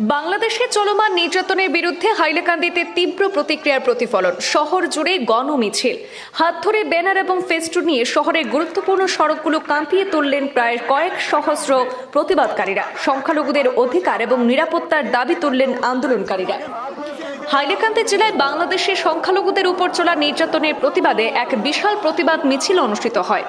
বাংলাদেশে চলমান নির্যাতনের বিরুদ্ধে হাইলাকান্দিতে তীব্র প্রতিক্রিয়ার প্রতিফলন। শহর জুড়ে গণমিছিল। হাত ধরে ব্যানার এবং ফেস্টু নিয়ে শহরের গুরুত্বপূর্ণ সড়কগুলো কাঁপিয়ে তুললেন প্রায় কয়েক সহস্র প্রতিবাদকারীরা। সংখ্যালঘুদের অধিকার এবং নিরাপত্তার দাবি তুললেন আন্দোলনকারীরা। হাইলাকান্দি জেলায় বাংলাদেশের সংখ্যালঘুদের উপর চলা নির্যাতনের প্রতিবাদে এক বিশাল প্রতিবাদ মিছিল অনুষ্ঠিত হয়।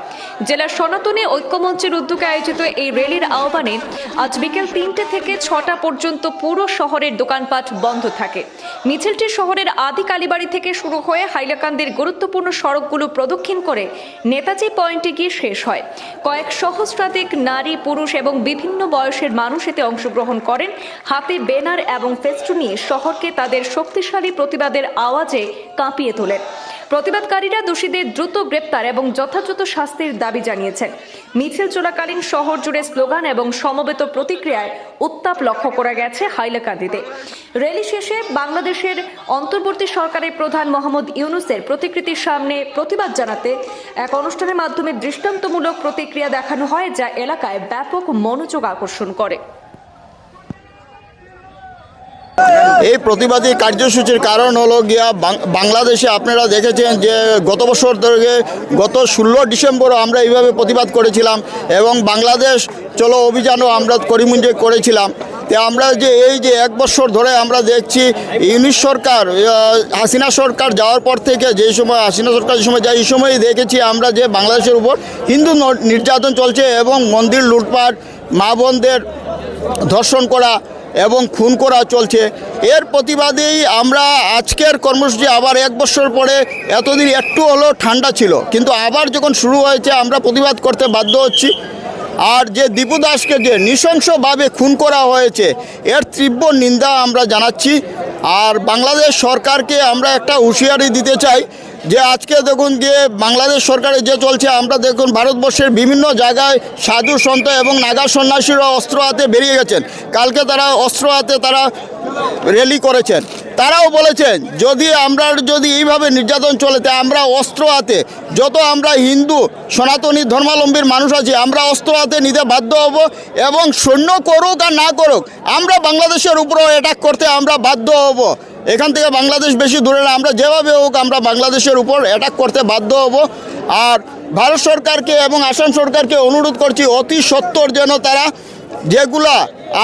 জেলার সনাতনী ঐক্যমঞ্চের উদ্যোগে আয়োজিত এই র্যালির আহ্বানে আজ বিকেল তিনটে থেকে ছটা পর্যন্ত পুরো শহরের দোকানপাট বন্ধ থাকে। মিছিলটি শহরের আদি কালীবাড়ি থেকে শুরু হয়ে হাইলাকান্দির গুরুত্বপূর্ণ সড়কগুলো প্রদক্ষিণ করে নেতাজি পয়েন্টে গিয়ে শেষ হয়। কয়েক সহস্রাধিক নারী, পুরুষ এবং বিভিন্ন বয়সের মানুষ এতে অংশগ্রহণ করেন। হাতে ব্যানার এবং ফেস্টুন নিয়ে শহরকে তাদের শক্তিশালী প্রতিবাদের আওয়াজে কাঁপিয়ে তোলেন। প্রতিবাদকারীরা দোষীদের দ্রুত গ্রেপ্তার এবং যথাযথ শাস্তির দাবি জানিয়েছেন। মিছিল চলাকালীন শহর জুড়ে স্লোগান এবং সমবেত প্রতিক্রিয়ায় উত্তাপ লক্ষ্য করা গেছে হাইলাকান্দিতে। র্যালি শেষে বাংলাদেশের অন্তর্বর্তী সরকারের প্রধান মোহাম্মদ ইউনুসের প্রতিকৃতির সামনে প্রতিবাদ জানাতে এক অনুষ্ঠানের মাধ্যমে দৃষ্টান্তমূলক প্রতিক্রিয়া দেখানো হয় যা এলাকায় ব্যাপক মনোযোগ আকর্ষণ করে। এই প্রতিবাদী কার্যসূচির কারণ হলো গিয়া বাংলাদেশে আপনারা দেখেছেন যে গত বছর ধরে গত ষোলো ডিসেম্বরও আমরা এইভাবে প্রতিবাদ করেছিলাম এবং বাংলাদেশ, চলো অভিযানও আমরা করিমুঞ্জে করেছিলাম। তো আমরা যে এই যে এক বছর ধরে আমরা দেখছি ইউনিশ সরকার হাসিনা সরকার যাওয়ার পর থেকে যেই সময়, হাসিনা সরকার যে সময় যায় এই সময়ই দেখেছি আমরা যে বাংলাদেশের উপর হিন্দু নির্যাতন চলছে এবং মন্দির লুটপাট, মা বোনদের ধর্ষণ করা এবং খুন করা চলছে। এর প্রতিবাদেই আমরা আজকের কর্মসূচি আবার এক বছর পরে এতদিন একটু হলো ঠান্ডা ছিল। কিন্তু আবার যখন শুরু হয়েছে, আমরা প্রতিবাদ করতে বাধ্য হচ্ছি। আর যে দীপু দাসকে যে নৃশংসভাবে খুন করা হয়েছে, এর তীব্র নিন্দা আমরা জানাচ্ছি। আর বাংলাদেশ সরকারকে আমরা একটা হুঁশিয়ারি দিতে চাই যে আজকে দেখুন যে বাংলাদেশ সরকারে যে চলছে, আমরা দেখুন ভারতবর্ষের বিভিন্ন জায়গায় সাধু সন্ত এবং নাগা সন্ন্যাসীরা অস্ত্র হাতে বেরিয়ে গেছেন। কালকে তারা অস্ত্র হাতে তারা র্যালি করেছেন। তারাও বলেছেন, যদি আমরা যদি এইভাবে নির্যাতন চলে, তা আমরা অস্ত্র হাতে, যত আমরা হিন্দু, সনাতনী, ধর্মাবলম্বীর মানুষ আছি, আমরা অস্ত্র হাতে নিতে বাধ্য হব এবং সৈন্য করুক আর না করুক, আমরা বাংলাদেশের উপরও অ্যাটাক করতে আমরা বাধ্য হব। এখান থেকে বাংলাদেশ বেশি দূরে না, আমরা যেভাবে হোক আমরা বাংলাদেশের উপর অ্যাটাক করতে বাধ্য হব। আর ভারত সরকারকে এবং আসাম সরকারকে অনুরোধ করছি, অতি সত্বর যেন তারা যেগুলা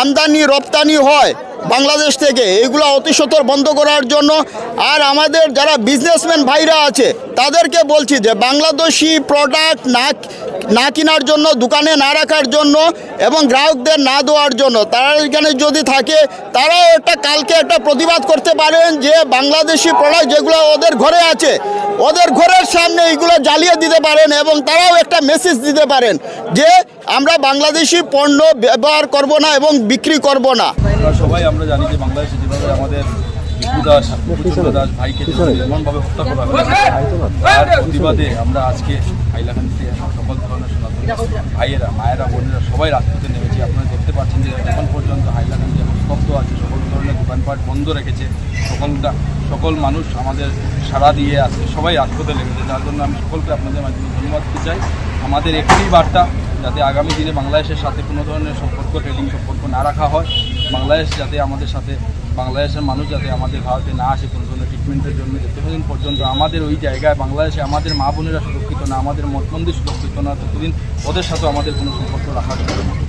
আমদানি, রপ্তানি হয় বাংলাদেশ থেকে এগুলো অতি সত্বর বন্ধ করার জন্য আর আমাদের যারা বিজনেসম্যান ভাইরা আছে, তাদেরকে বলছি যে বাংলাদেশি প্রোডাক্ট না না কেনার জন্য, দোকানে না রাখার জন্য এবং গ্রাহকদের না দেওয়ার জন্য। তারা এখানে যদি থাকে, তারাও একটা কালকে একটা প্রতিবাদ করতে পারেন যে বাংলাদেশি প্রোডাক্ট যেগুলো ওদের ঘরে আছে, ওদের ঘরের সামনে এইগুলো জ্বালিয়ে দিতে পারেন এবং তারাও একটা মেসেজ দিতে পারেন যে আমরা বাংলাদেশি পণ্য ব্যবহার করব না এবং বিক্রি করব না। সবাই আমরা জানি যে বাংলাদেশে যেভাবে আমাদের বিপু দাস ভাইকে নির্মমভাবে হত্যা করা হয়েছে। তার প্রতিবাদে আমরা আজকে হাইলাকান্দিতে সকল ধরনের সনাতন ভাইয়েরা মায়েরা বোনেরা সবাই রাজপথে নেমেছি। আপনারা দেখতে পাচ্ছেন যে এখন পর্যন্ত হাইলাকান্দি এখন স্তব্ধ আছে সকল ধরনের দোকানপাট বন্ধ রেখেছে। সকলটা সকল মানুষ আমাদের সাড়া দিয়ে আছে সবাই রাজপথে লেগেছে যার জন্য আমি সকলকে আপনাদের মাধ্যমে ধন্যবাদ দিতে চাই। আমাদের একটি বার্তা যাতে আগামী দিনে বাংলাদেশের সাথে কোনো ধরনের সম্পর্ক ট্রেডিং সম্পর্ক না রাখা হয়। বাংলাদেশ যাতে আমাদের সাথে, বাংলাদেশের মানুষ যাতে আমাদের ভারতে না আসে কোনো ধরনের ট্রিটমেন্টের জন্য যতদিন পর্যন্ত আমাদের ওই জায়গায় বাংলাদেশে আমাদের মা বোনেরা সুরক্ষিত না, আমাদের মন্দির সুরক্ষিত না, ততদিন ওদের সাথে আমাদের কোনো সম্পর্ক রাখা যাবে না।